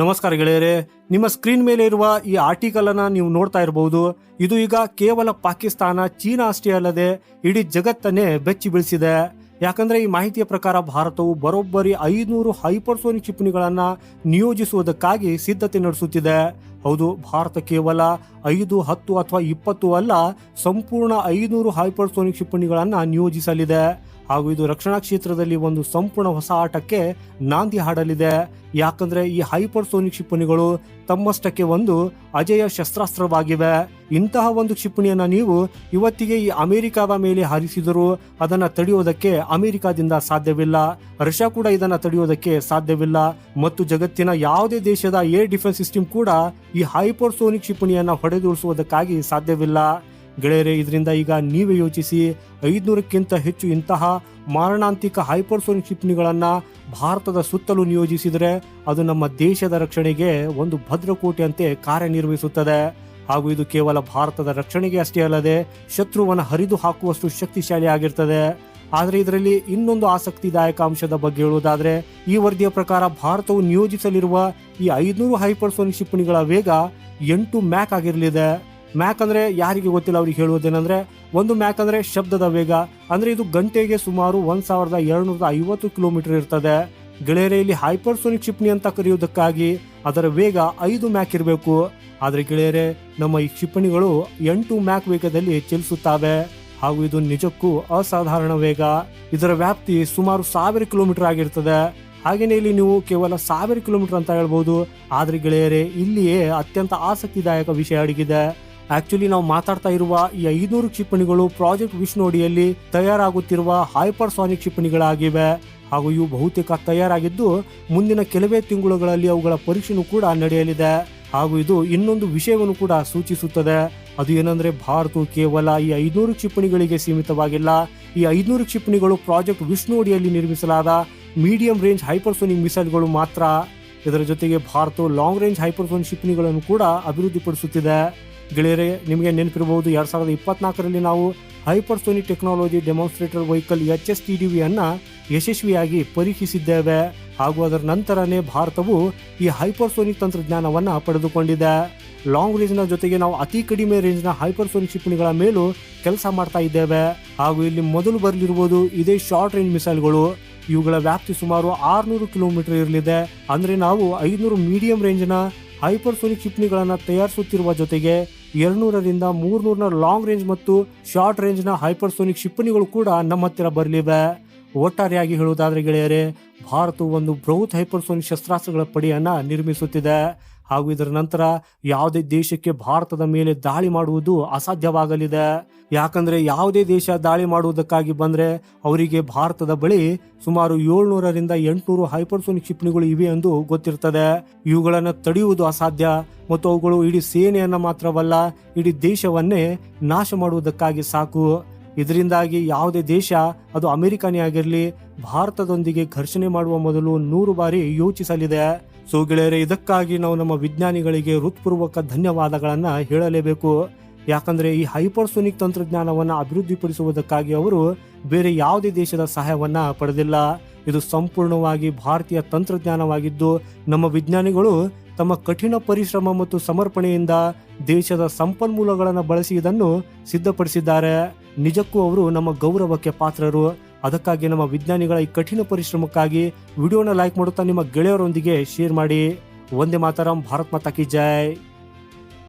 ನಮಸ್ಕಾರ ಗೆಳೆಯರೆ, ನಿಮ್ಮ ಸ್ಕ್ರೀನ್ ಮೇಲೆ ಇರುವ ಈ ಆರ್ಟಿಕಲ್ ಅನ್ನ ನೀವು ನೋಡ್ತಾ ಇರಬಹುದು ಇದು ಈಗ ಕೇವಲ ಪಾಕಿಸ್ತಾನ, ಚೀನಾ ಅಷ್ಟೇ ಅಲ್ಲದೆ ಇಡೀ ಜಗತ್ತನ್ನೇ ಬೆಚ್ಚಿ ಬೀಳಿಸಿದೆ. ಯಾಕಂದ್ರೆ ಈ ಮಾಹಿತಿಯ ಪ್ರಕಾರ ಭಾರತವು ಬರೋಬ್ಬರಿ ಐನೂರು ಹೈಪರ್ಸೋನಿಕ್ ಕ್ಷಿಪಣಿಗಳನ್ನ ನಿಯೋಜಿಸುವುದಕ್ಕಾಗಿ ಸಿದ್ಧತೆ ನಡೆಸುತ್ತಿದೆ. ಹೌದು, ಭಾರತ ಕೇವಲ ಐದು, ಹತ್ತು ಅಥವಾ ಇಪ್ಪತ್ತು ಅಲ್ಲ, ಸಂಪೂರ್ಣ ಐನೂರು ಹೈಪರ್ಸೋನಿಕ್ ಕ್ಷಿಪಣಿಗಳನ್ನು ನಿಯೋಜಿಸಲಿದೆ. ಹಾಗೂ ಇದು ರಕ್ಷಣಾ ಕ್ಷೇತ್ರದಲ್ಲಿ ಒಂದು ಸಂಪೂರ್ಣ ಹೊಸ ಆಟಕ್ಕೆ ನಾಂದಿ ಹಾಡಲಿದೆ. ಯಾಕಂದ್ರೆ ಈ ಹೈಪರ್ಸೋನಿಕ್ ಕ್ಷಿಪಣಿಗಳು ತಮ್ಮಷ್ಟಕ್ಕೆ ಒಂದು ಅಜೇಯ ಶಸ್ತ್ರಾಸ್ತ್ರವಾಗಿವೆ. ಇಂತಹ ಒಂದು ಕ್ಷಿಪಣಿಯನ್ನ ನೀವು ಇವತ್ತಿಗೆ ಈ ಅಮೆರಿಕಾದ ಮೇಲೆ ಹಾರಿಸಿದರೂ ಅದನ್ನ ತಡೆಯೋದಕ್ಕೆ ಅಮೆರಿಕಾದಿಂದ ಸಾಧ್ಯವಿಲ್ಲ. ರಷ್ಯಾ ಕೂಡ ಇದನ್ನ ತಡೆಯೋದಕ್ಕೆ ಸಾಧ್ಯವಿಲ್ಲ. ಮತ್ತು ಜಗತ್ತಿನ ಯಾವುದೇ ದೇಶದ ಏರ್ ಡಿಫೆನ್ಸ್ ಸಿಸ್ಟಮ್ ಕೂಡ ಈ ಹೈಪರ್ಸೋನಿಕ್ ಕ್ಷಿಪಣಿಯನ್ನು ಹೊಡೆದುಳಿಸುವುದಕ್ಕಾಗಿ ಸಾಧ್ಯವಿಲ್ಲ. ಗೆಳೆಯರೆ, ಇದರಿಂದ ಈಗ ನೀವೇ ಯೋಚಿಸಿ, ಐದುನೂರಕ್ಕಿಂತ ಹೆಚ್ಚು ಇಂತಹ ಮಾರಣಾಂತಿಕ ಹೈಪರ್ಸೋನಿಕ್ ಕ್ಷಿಪಣಿಗಳನ್ನು ಭಾರತದ ಸುತ್ತಲೂ ನಿಯೋಜಿಸಿದರೆ ಅದು ನಮ್ಮ ದೇಶದ ರಕ್ಷಣೆಗೆ ಒಂದು ಭದ್ರಕೋಟೆಯಂತೆ ಕಾರ್ಯನಿರ್ವಹಿಸುತ್ತದೆ. ಹಾಗೂ ಇದು ಕೇವಲ ಭಾರತದ ರಕ್ಷಣೆಗೆ ಅಷ್ಟೇ ಅಲ್ಲದೆ ಶತ್ರುವನ್ನು ಹರಿದು ಹಾಕುವಷ್ಟು ಶಕ್ತಿಶಾಲಿ ಆಗಿರ್ತದೆ ಆದರೆ ಇದರಲ್ಲಿ ಇನ್ನೊಂದು ಆಸಕ್ತಿದಾಯಕ ಅಂಶದ ಬಗ್ಗೆ ಹೇಳುವುದಾದರೆ ಈ ವರದಿಯ ಪ್ರಕಾರ ಭಾರತವು ನಿಯೋಜಿಸಲಿರುವ ಈ ಐದುನೂರು ಹೈಪರ್ಸೋನಿಕ್ ಕ್ಷಿಪಣಿಗಳ ವೇಗ ಎಂಟು ಮ್ಯಾಕ್ ಆಗಿರಲಿದೆ. ಮ್ಯಾಕ್ ಅಂದ್ರೆ ಯಾರಿಗೆ ಗೊತ್ತಿಲ್ಲ ಅವ್ರಿಗೆ ಹೇಳುವುದೇನಂದ್ರೆ ಒಂದು ಮ್ಯಾಕ್ ಅಂದ್ರೆ ಶಬ್ದದ ವೇಗ. ಅಂದ್ರೆ ಇದು ಗಂಟೆಗೆ ಸುಮಾರು ಒಂದ್ ಸಾವಿರದ ಎರಡ್ನೂರ ಐವತ್ತು ಕಿಲೋಮೀಟರ್ ಇರ್ತದೆ. ಗೆಳೆಯರೆ, ಇಲ್ಲಿ ಹೈಪರ್ಸೋನಿಕ್ ಕ್ಷಿಪಣಿ ಅಂತ ಕರೆಯುವುದಕ್ಕಾಗಿ ಅದರ ವೇಗ ಐದು ಮ್ಯಾಕ್ ಇರಬೇಕು. ಆದರೆ ಗೆಳೆಯರೆ, ನಮ್ಮ ಈ ಕ್ಷಿಪಣಿಗಳು ಎಂಟು ಮ್ಯಾಕ್ ವೇಗದಲ್ಲಿ ಚಲಿಸುತ್ತವೆ. ಹಾಗೂ ಇದು ನಿಜಕ್ಕೂ ಅಸಾಧಾರಣ ವೇಗ. ಇದರ ವ್ಯಾಪ್ತಿ ಸುಮಾರು ಸಾವಿರ ಕಿಲೋಮೀಟರ್ ಆಗಿರ್ತದೆ. ಹಾಗೆಯೇ ಇಲ್ಲಿ ನೀವು ಕೇವಲ ಸಾವಿರ ಕಿಲೋಮೀಟರ್ ಅಂತ ಹೇಳ್ಬೋದು. ಆದ್ರೆ ಗೆಳೆಯರೇ, ಇಲ್ಲಿಯೇ ಅತ್ಯಂತ ಆಸಕ್ತಿದಾಯಕ ವಿಷಯ ಅಡಗಿದೆ. ಆಕ್ಚುಲಿ ನಾವು ಮಾತಾಡ್ತಾ ಇರುವ ಈ ಐದುನೂರು ಕ್ಷಿಪಣಿಗಳು ಪ್ರಾಜೆಕ್ಟ್ ವಿಷ್ಣು ಅಡಿಯಲ್ಲಿ ತಯಾರಾಗುತ್ತಿರುವ ಹೈಪರ್ಸಾನಿಕ್ ಕ್ಷಿಪಣಿಗಳಾಗಿವೆ. ಹಾಗೂ ಇವು ಬಹುತೇಕ ತಯಾರಾಗಿದ್ದು, ಮುಂದಿನ ಕೆಲವೇ ತಿಂಗಳುಗಳಲ್ಲಿ ಅವುಗಳ ಪರೀಕ್ಷೆನೂ ಕೂಡ ನಡೆಯಲಿದೆ. ಹಾಗೂ ಇದು ಇನ್ನೊಂದು ವಿಷಯವನ್ನು ಕೂಡ ಸೂಚಿಸುತ್ತದೆ. ಅದು ಏನಂದ್ರೆ ಭಾರತವು ಕೇವಲ ಈ ಐದುನೂರು ಕ್ಷಿಪಣಿಗಳಿಗೆ ಸೀಮಿತವಾಗಿಲ್ಲ. ಈ ಐದುನೂರು ಕ್ಷಿಪಣಿಗಳು ಪ್ರಾಜೆಕ್ಟ್ ವಿಷ್ಣು ಅಡಿಯಲ್ಲಿ ನಿರ್ಮಿಸಲಾದ ಮೀಡಿಯಂ ರೇಂಜ್ ಹೈಪರ್ಸೋನಿಕ್ ಮಿಸೈಲ್ಗಳು ಮಾತ್ರ. ಇದರ ಜೊತೆಗೆ ಭಾರತವು ಲಾಂಗ್ ರೇಂಜ್ ಹೈಪರ್ಸೋನಿಕ್ ಕ್ಷಿಪಣಿಗಳನ್ನು ಕೂಡ ಅಭಿವೃದ್ಧಿಪಡಿಸುತ್ತಿದೆ. ಗೆಳೆಯರೆ, ನಿಮಗೆ ನೆನಪಿರಬಹುದು, ಎರಡ್ ಸಾವಿರದ ಇಪ್ಪತ್ನಾಲ್ಕರಲ್ಲಿ ನಾವು hypersonic technology demonstrator vehicle H S T D ಅನ್ನ ಯಶಸ್ವಿಯಾಗಿ ಪರೀಕ್ಷಿಸಿದ್ದೇವೆ ಹಾಗೂ ಅದರ ನಂತರನೇ ಭಾರತವು ಈ ಹೈಪರ್ಸೋನಿಕ್ ತಂತ್ರಜ್ಞಾನವನ್ನ ಪಡೆದುಕೊಂಡಿದೆ. ಲಾಂಗ್ ರೇಂಜ್ನ ಜೊತೆಗೆ ನಾವು ಅತಿ ಕಡಿಮೆ ರೇಂಜ್ನ ಹೈಪರ್ಸೋನಿಕ್ ಕ್ಷಿಪಣಿಗಳ ಮೇಲೂ ಕೆಲಸ ಮಾಡ್ತಾ ಇದ್ದೇವೆ. ಹಾಗೂ ಇಲ್ಲಿ ಮೊದಲು ಬರಲಿರುವುದು ಇದೇ ಶಾರ್ಟ್ ರೇಂಜ್ ಮಿಸೈಲ್ಗಳು. ಇವುಗಳ ವ್ಯಾಪ್ತಿ ಸುಮಾರು ಆರ್ನೂರು ಕಿಲೋಮೀಟರ್ ಇರಲಿದೆ. ಅಂದ್ರೆ ನಾವು ಐನೂರು ಮೀಡಿಯಂ ರೇಂಜ್ನ ಹೈಪರ್ಸೋನಿಕ್ ಕ್ಷಿಪಣಿಗಳನ್ನು ತಯಾರಿಸುತ್ತಿರುವ ಜೊತೆಗೆ ಎರಡ್ನೂರರಿಂದ ಮೂರ್ನೂರನ ಲಾಂಗ್ ರೇಂಜ್ ಮತ್ತು ಶಾರ್ಟ್ ರೇಂಜ್ನ ಹೈಪರ್ಸೋನಿಕ್ ಕ್ಷಿಪಣಿಗಳು ಕೂಡ ನಮ್ಮ ಹತ್ತಿರ ಬರಲಿವೆ. ಒಟ್ಟಾರೆಯಾಗಿ ಹೇಳುವುದಾದರೆ ಗೆಳೆಯರೇ, ಭಾರತವು ಒಂದು ಬೃಹತ್ ಹೈಪರ್ಸೋನಿಕ್ ಶಸ್ತ್ರಾಸ್ತ್ರಗಳ ಪಡೆಯನ್ನ ನಿರ್ಮಿಸುತ್ತಿದೆ. ಹಾಗೂ ಇದರ ನಂತರ ಯಾವುದೇ ದೇಶಕ್ಕೆ ಭಾರತದ ಮೇಲೆ ದಾಳಿ ಮಾಡುವುದು ಅಸಾಧ್ಯವಾಗಲಿದೆ. ಯಾಕಂದ್ರೆ ಯಾವುದೇ ದೇಶ ದಾಳಿ ಮಾಡುವುದಕ್ಕಾಗಿ ಬಂದ್ರೆ ಅವರಿಗೆ ಭಾರತದ ಬಳಿ ಸುಮಾರು ಏಳ್ನೂರರಿಂದ ಎಂಟುನೂರು ಹೈಪರ್ಸೋನಿಕ್ ಕ್ಷಿಪಣಿಗಳು ಇವೆ ಎಂದು ಗೊತ್ತಿರ್ತದೆ. ಇವುಗಳನ್ನು ತಡೆಯುವುದು ಅಸಾಧ್ಯ. ಮತ್ತು ಅವುಗಳು ಇಡೀ ಸೇನೆಯನ್ನ ಮಾತ್ರವಲ್ಲ, ಇಡೀ ದೇಶವನ್ನೇ ನಾಶ ಮಾಡುವುದಕ್ಕಾಗಿ ಸಾಕು. ಇದರಿಂದಾಗಿ ಯಾವುದೇ ದೇಶ, ಅದು ಅಮೆರಿಕನೇ ಆಗಿರಲಿ, ಭಾರತದೊಂದಿಗೆ ಘರ್ಷಣೆ ಮಾಡುವ ಮೊದಲು ನೂರು ಬಾರಿ ಯೋಚಿಸಲಿದೆ. ಸೊ ಗೆಳೆಯರೆ, ಇದಕ್ಕಾಗಿ ನಾವು ನಮ್ಮ ವಿಜ್ಞಾನಿಗಳಿಗೆ ಹೃತ್ಪೂರ್ವಕ ಧನ್ಯವಾದಗಳನ್ನ ಹೇಳಲೇಬೇಕು. ಯಾಕಂದ್ರೆ ಈ ಹೈಪರ್ಸೋನಿಕ್ ತಂತ್ರಜ್ಞಾನವನ್ನ ಅಭಿವೃದ್ಧಿಪಡಿಸುವುದಕ್ಕಾಗಿ ಅವರು ಬೇರೆ ಯಾವುದೇ ದೇಶದ ಸಹಾಯವನ್ನ ಪಡೆದಿಲ್ಲ. ಇದು ಸಂಪೂರ್ಣವಾಗಿ ಭಾರತೀಯ ತಂತ್ರಜ್ಞಾನವಾಗಿದ್ದು, ನಮ್ಮ ವಿಜ್ಞಾನಿಗಳು ತಮ್ಮ ಕಠಿಣ ಪರಿಶ್ರಮ ಮತ್ತು ಸಮರ್ಪಣೆಯಿಂದ ದೇಶದ ಸಂಪನ್ಮೂಲಗಳನ್ನು ಬಳಸಿ ಇದನ್ನು ಸಿದ್ಧಪಡಿಸಿದ್ದಾರೆ. ನಿಜಕ್ಕೂ ಅವರು ನಮ್ಮ ಗೌರವಕ್ಕೆ ಪಾತ್ರರು. ಅದಕ್ಕಾಗಿ ನಮ್ಮ ವಿಜ್ಞಾನಿಗಳ ಈ ಕಠಿಣ ಪರಿಶ್ರಮಕ್ಕಾಗಿ ವಿಡಿಯೋನ ಲೈಕ್ ಮಾಡುತ್ತಾ ನಿಮ್ಮ ಗೆಳೆಯರೊಂದಿಗೆ ಶೇರ್ ಮಾಡಿ. ಒಂದೇ ಮಾತರಂ, ಭಾರತ್ ಮಾತಾ ಕಿ ಜೈ.